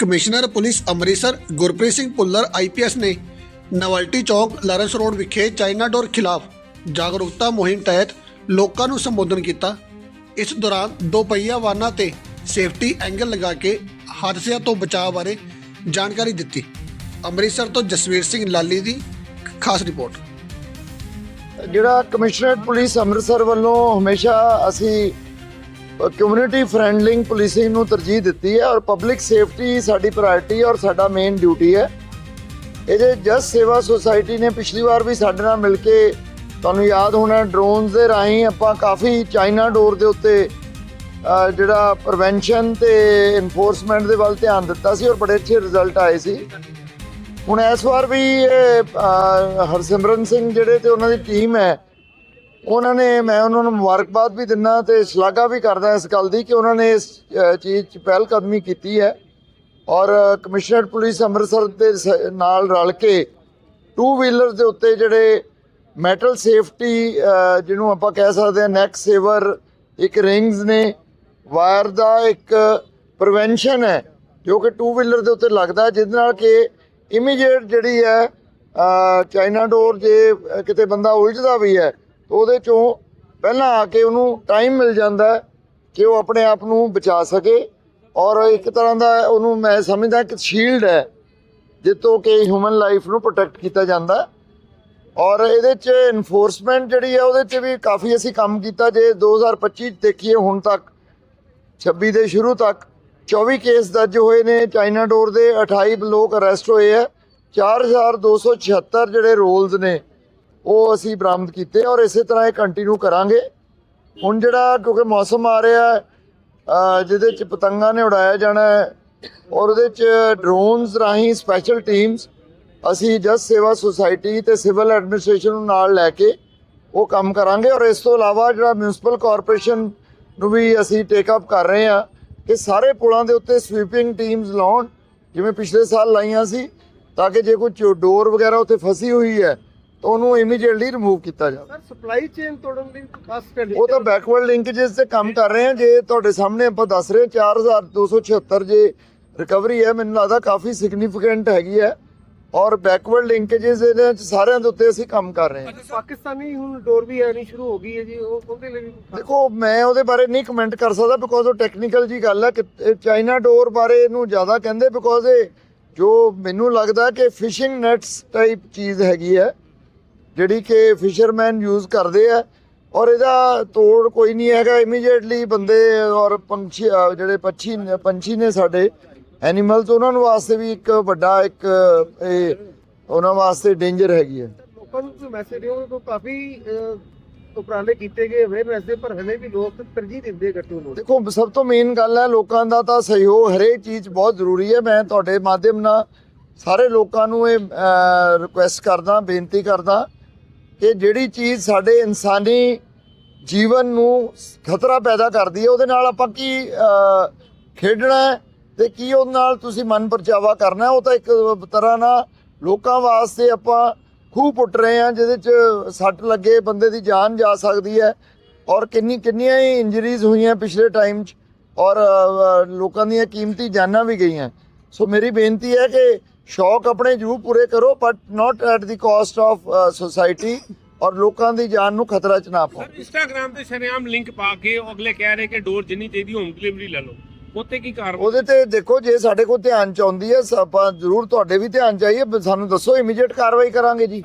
Commissioner police Amritsar Gurpreet Singh Bhullar IPS ਨੇ novelty ਚੌਕ, Lawrence road ਵਿਖੇ China ਡੋਰ ਖਿਲਾਫ ਜਾਗਰੂਕਤਾ ਮੁਹਿੰਮ ਤਹਿਤ ਲੋਕਾਂ ਨੂੰ ਸੰਬੋਧਨ ਕੀਤਾ। ਇਸ ਦੌਰਾਨ ਦੋ ਪਹੀਆ ਵਾਹਨਾਂ ਤੇ ਸੇਫਟੀ ਐਂਗਲ ਲਗਾ ਕੇ ਹਾਦਸਿਆਂ ਤੋਂ ਬਚਾਅ ਬਾਰੇ ਜਾਣਕਾਰੀ ਦਿੱਤੀ। ਅੰਮ੍ਰਿਤਸਰ ਤੋਂ ਜਸਵੀਰ ਸਿੰਘ ਲਾਲੀ ਦੀ ਖਾਸ ਰਿਪੋਰਟ। ਜਿਹੜਾ ਕਮਿਸ਼ਨਰੇਟ ਪੁਲਿਸ ਅੰਮ੍ਰਿਤਸਰ ਵੱਲੋਂ ਹਮੇਸ਼ਾ ਅਸੀਂ ਕਮਿਊਨਿਟੀ ਫ੍ਰੈਂਡਲਿੰਗ ਪੁਲਿਸਿੰਗ ਨੂੰ ਤਰਜੀਹ ਦਿੱਤੀ ਹੈ ਔਰ ਪਬਲਿਕ ਸੇਫਟੀ ਸਾਡੀ ਪ੍ਰਾਇੋਰਟੀ ਔਰ ਸਾਡਾ ਮੇਨ ਡਿਊਟੀ ਹੈ। ਇਹਦੇ ਜਸ ਸੇਵਾ ਸੁਸਾਇਟੀ ਨੇ ਪਿਛਲੀ ਵਾਰ ਵੀ ਸਾਡੇ ਨਾਲ ਮਿਲ ਕੇ ਤੁਹਾਨੂੰ ਯਾਦ ਹੋਣਾ ਡਰੋਨਸ ਦੇ ਰਾਹੀਂ ਆਪਾਂ ਕਾਫੀ ਚਾਈਨਾ ਡੋਰ ਦੇ ਉੱਤੇ ਜਿਹੜਾ ਪ੍ਰੀਵੈਂਸ਼ਨ ਤੇ ਇਨਫੋਰਸਮੈਂਟ ਦੇ ਵੱਲ ਧਿਆਨ ਦਿੱਤਾ ਸੀ ਔਰ ਬੜੇ ਅੱਛੇ ਰਿਜ਼ਲਟ ਆਏ ਸੀ। ਹੁਣ ਇਸ ਵਾਰ ਵੀ ਹਰਸਿਮਰਨ ਸਿੰਘ ਜਿਹੜੇ ਤੇ ਉਹਨਾਂ ਦੀ ਟੀਮ ਹੈ ਉਹਨਾਂ ਨੇ, ਮੈਂ ਉਹਨਾਂ ਨੂੰ ਮੁਬਾਰਕਬਾਦ ਵੀ ਦਿੰਦਾ ਤੇ ਸ਼ਲਾਘਾ ਵੀ ਕਰਦਾ ਇਸ ਗੱਲ ਦੀ ਕਿ ਉਹਨਾਂ ਨੇ ਇਸ ਚੀਜ਼ 'ਚ ਪਹਿਲ ਕਦਮੀ ਕੀਤੀ ਹੈ। ਔਰ ਕਮਿਸ਼ਨਰ ਪੁਲਿਸ ਅੰਮ੍ਰਿਤਸਰ ਦੇ ਸ- ਨਾਲ ਰਲ ਕੇ ਟੂ ਵੀਲਰ ਦੇ ਉੱਤੇ ਜਿਹੜੇ ਮੈਟਲ ਸੇਫਟੀ ਜਿਹਨੂੰ ਆਪਾਂ ਕਹਿ ਸਕਦੇ ਹਾਂ ਨੈਕ ਸੇਵਰ ਇੱਕ ਰਿੰਗਸ ਨੇ ਵਾਇਰ ਦਾ ਇੱਕ ਪ੍ਰੀਵੈਂਸ਼ਨ ਹੈ, ਜੋ ਕਿ ਟੂ ਵੀਲਰ ਦੇ ਉੱਤੇ ਲੱਗਦਾ, ਜਿਹਦੇ ਨਾਲ ਕਿ ਇਮੀਡੀਏਟ ਜਿਹੜੀ ਹੈ ਚਾਈਨਾ ਡੋਰ ਜੇ ਕਿਤੇ ਬੰਦਾ ਉਲਝਦਾ ਵੀ ਹੈ ਉਹਦੇ ਚੋਂ ਪਹਿਲਾਂ ਆ ਕੇ ਉਹਨੂੰ ਟਾਈਮ ਮਿਲ ਜਾਂਦਾ ਕਿ ਉਹ ਆਪਣੇ ਆਪ ਨੂੰ ਬਚਾ ਸਕੇ ਔਰ ਇੱਕ ਤਰ੍ਹਾਂ ਦਾ ਉਹਨੂੰ ਮੈਂ ਸਮਝਦਾ ਕਿ ਸ਼ੀਲਡ ਹੈ, ਜਿੱਤੋਂ ਕਿ ਹਿਊਮਨ ਲਾਈਫ ਨੂੰ ਪ੍ਰੋਟੈਕਟ ਕੀਤਾ ਜਾਂਦਾ ਔਰ ਇਹਦੇ ਚ ਇਨਫੋਰਸਮੈਂਟ ਜਿਹੜੀ ਹੈ, ਉਹਦੇ ਚ ਵੀ ਕਾਫੀ ਅਸੀਂ ਕੰਮ ਕੀਤਾ ਜੇ 2025 ਚ ਦੇਖੀਏ ਹੁਣ ਤੱਕ 26 ਦੇ ਸ਼ੁਰੂ ਤੱਕ 24 ਕੇਸ ਦਰਜ ਹੋਏ ਨੇ, ਚਾਈਨਾ ਡੋਰ ਦੇ 28 ਲੋਕ ਅਰੈਸਟ ਹੋਏ ਆ 4276 ਜਿਹੜੇ ਰੋਲਸ ਨੇ ਉਹ ਅਸੀਂ ਬਰਾਮਦ ਕੀਤੇ ਔਰ ਇਸੇ ਤਰ੍ਹਾਂ ਇਹ ਕੰਟੀਨਿਊ ਕਰਾਂਗੇ। ਹੁਣ ਜਿਹੜਾ ਕਿਉਂਕਿ ਮੌਸਮ ਆ ਰਿਹਾ ਹੈ ਜਿਹਦੇ ਚ ਪਤੰਗਾਂ ਨੇ ਉਡਾਇਆ ਜਾਣਾ ਹੈ ਔਰ ਉਹਦੇ ਚ ਡਰੋਨਸ ਰਾਹੀਂ ਸਪੈਸ਼ਲ ਟੀਮਸ ਅਸੀਂ ਜਸ ਸੇਵਾ ਸੁਸਾਇਟੀ ਤੇ ਸਿਵਲ ਐਡਮਿਨਿਸਟ੍ਰੇਸ਼ਨ ਨੂੰ ਨਾਲ ਲੈ ਕੇ ਉਹ ਕੰਮ ਕਰਾਂਗੇ ਔਰ ਇਸ ਤੋਂ ਇਲਾਵਾ ਜਿਹੜਾ ਮਿਊਨਿਸਪਲ ਕਾਰਪੋਰੇਸ਼ਨ ਨੂੰ ਵੀ ਅਸੀਂ ਟੇਕ ਅਪ ਕਰ ਰਹੇ ਹਾਂ ਕਿ ਸਾਰੇ ਪੁਲਾਂ ਦੇ ਉੱਤੇ ਸਵੀਪਿੰਗ ਟੀਮਸ ਲਾਉਣ, ਜਿਵੇਂ ਪਿਛਲੇ ਸਾਲ ਲਾਈਆਂ ਸੀ, ਤਾਂ ਕਿ ਜੇ ਕੋਈ ਡੋਰ ਵਗੈਰਾ ਉੱਥੇ ਫਸੀ ਹੋਈ ਹੈ ਉਹਨੂੰ ਇਮੀਡੀਏਟਲੀ ਰਿਮੂਵ ਕੀਤਾ ਜਾਵੇ। ਸਰ ਸਪਲਾਈ ਚੇਨ ਤੋੜਨ ਦੀ ਖਾਸ ਸਟੱਡੀ ਉਹ ਤਾਂ ਬੈਕਵਰਡ ਲਿੰਕੇजेस ਤੇ ਕੰਮ ਕਰ ਰਹੇ ਆ। ਜੇ ਤੁਹਾਡੇ ਸਾਹਮਣੇ ਆਪਾਂ ਦੱਸ ਰਹੇ 4276 ਜੇ ਰਿਕਵਰੀ ਹੈ ਮੈਨੂੰ ਲੱਗਦਾ ਕਾਫੀ ਸਿਗਨੀਫੀਕੈਂਟ ਹੈਗੀ ਹੈ। ਔਰ ਬੈਕਵਰਡ ਲਿੰਕੇजेस ਦੇ ਵਿੱਚ ਸਾਰਿਆਂ ਦੇ ਉੱਤੇ ਅਸੀਂ ਕੰਮ ਕਰ ਰਹੇ ਹਾਂ। ਪਾਕਿਸਤਾਨੀ ਹੁਣ ਡੋਰ ਵੀ ਆਣੀ ਸ਼ੁਰੂ ਹੋ ਗਈ ਹੈ ਜੀ ਉਹ ਉਹਦੇ ਲਈ ਦੇਖੋ ਮੈਂ ਉਹਦੇ ਬਾਰੇ ਨਹੀਂ ਕਮੈਂਟ ਕਰ ਸਕਦਾ ਬਿਕੋਜ਼ ਉਹ ਟੈਕਨੀਕਲ ਜੀ ਗੱਲ ਹੈ ਕਿ ਚਾਈਨਾ ਡੋਰ ਬਾਰੇ ਇਹਨੂੰ ਜ਼ਿਆਦਾ ਕਹਿੰਦੇ ਬਿਕੋਜ਼ ਇਹ ਜੋ ਮੈਨੂੰ ਲੱਗਦਾ ਕਿ ਫਿਸ਼ਿੰਗ ਨੈਟਸ ਟਾਈਪ ਚੀਜ਼ ਹੈਗੀ ਹੈ। ਜਿਹੜੀ ਕਿ ਫਿਸ਼ਰਮੈਨ ਯੂਜ਼ ਕਰਦੇ ਆ ਔਰ ਇਹਦਾ ਤੋੜ ਕੋਈ ਨਹੀਂ ਹੈਗਾ ਇਮੀਡੀਏਟਲੀ ਬੰਦੇ ਔਰ ਪੰਛੀ ਜਿਹੜੇ ਪੰਛੀ ਪੰਛੀ ਨੇ ਸਾਡੇ ਐਨੀਮਲਸ ਉਹਨਾਂ ਨੂੰ ਵਾਸਤੇ ਵੀ ਇੱਕ ਵੱਡਾ ਇੱਕ ਇਹ ਉਹਨਾਂ ਵਾਸਤੇ ਡੇਂਜਰ ਹੈਗੀ ਹੈ ਲੋਕਾਂ ਨੂੰ ਮੈਸੇਜ ਦਿਓ ਕਾਫੀ ਉਪਰਾਲੇ ਕੀਤੇ ਗਏ ਅਵੇਅਰਨੈਸ ਦੇ ਪਰ ਹਲੇ ਵੀ ਲੋਕ ਤਰਜੀਹ ਦਿੰਦੇ ਗੱਟੂ ਨੂੰ ਦੇਖੋ ਸਭ ਤੋਂ ਮੇਨ ਗੱਲ ਹੈ ਲੋਕਾਂ ਦਾ ਤਾਂ ਸਹਿਯੋਗ ਹਰੇਕ ਚੀਜ਼ ਬਹੁਤ ਜ਼ਰੂਰੀ ਹੈ। ਮੈਂ ਤੁਹਾਡੇ ਮਾਧਿਅਮ ਨਾਲ ਸਾਰੇ ਲੋਕਾਂ ਨੂੰ ਇਹ ਰਿਕੁਐਸਟ ਕਰਦਾ ਬੇਨਤੀ ਕਰਦਾ ਕਿ ਜਿਹੜੀ ਚੀਜ਼ ਸਾਡੇ ਇਨਸਾਨੀ ਜੀਵਨ ਨੂੰ ਖਤਰਾ ਪੈਦਾ ਕਰਦੀ ਹੈ, ਉਹਦੇ ਨਾਲ ਆਪਾਂ ਕੀ ਖੇਡਣਾ ਹੈ ਤੇ ਕੀ ਉਹਦੇ ਨਾਲ ਤੁਸੀਂ ਮਨ ਪਰਚਾਵਾ ਕਰਨਾ ਉਹ ਤਾਂ ਇੱਕ ਤਰ੍ਹਾਂ ਨਾਲ ਲੋਕਾਂ ਵਾਸਤੇ ਆਪਾਂ ਖੂਹ ਪੁੱਟ ਰਹੇ ਹਾਂ, ਜਿਹਦੇ 'ਚ ਸੱਟ ਲੱਗੇ, ਬੰਦੇ ਦੀ ਜਾਨ ਜਾ ਸਕਦੀ ਹੈ ਔਰ ਕਿੰਨੀ, ਕਿੰਨੀਆਂ ਹੀ ਇੰਜਰੀਜ਼ ਹੋਈਆਂ ਪਿਛਲੇ ਟਾਈਮ 'ਚ ਔਰ ਲੋਕਾਂ ਦੀਆਂ ਕੀਮਤੀ ਜਾਨਾਂ ਵੀ ਗਈਆਂ। ਸੋ ਮੇਰੀ ਬੇਨਤੀ ਹੈ ਕਿ ਸ਼ੌਕ ਆਪਣੇ ਜੂ ਪੂਰੇ ਕਰੋ but not at the cost of society ਔਰ ਲੋਕਾਂ ਦੀ ਜਾਨ ਨੂੰ ਖਤਰਾ 'ਚ ਨਾ ਪਾਓ। ਇੰਸਟਾਗ੍ਰam ਤੇ ਸ਼ਰੇਆਮ ਲਿੰਕ ਪਾ ਕੇ ਉਹ ਅਗਲੇ ਕਹਿ ਰਹੇ ਕਿ ਡੋਰ ਜਿੰਨੀ ਚਾਹੀਦੀ ਹੋਮ ਡਿਲੀਵਰੀ ਲੈ ਲਓ। ਉੱਤੇ ਕੀ ਕਾਰਵਾਈ ਉਹਦੇ ਤੇ ਦੇਖੋ ਜੇ ਸਾਡੇ ਕੋਲ ਧਿਆਨ ਚ ਆਉਂਦੀ ਹੈ ਆਪਾਂ ਜ਼ਰੂਰ ਤੁਹਾਡੇ ਵੀ ਧਿਆਨ ਚਾਹੀਏ ਸਾਨੂੰ ਦੱਸੋ ਇਮੀਡੀਏਟ ਕਾਰਵਾਈ ਕਰਾਂਗੇ ਜੀ।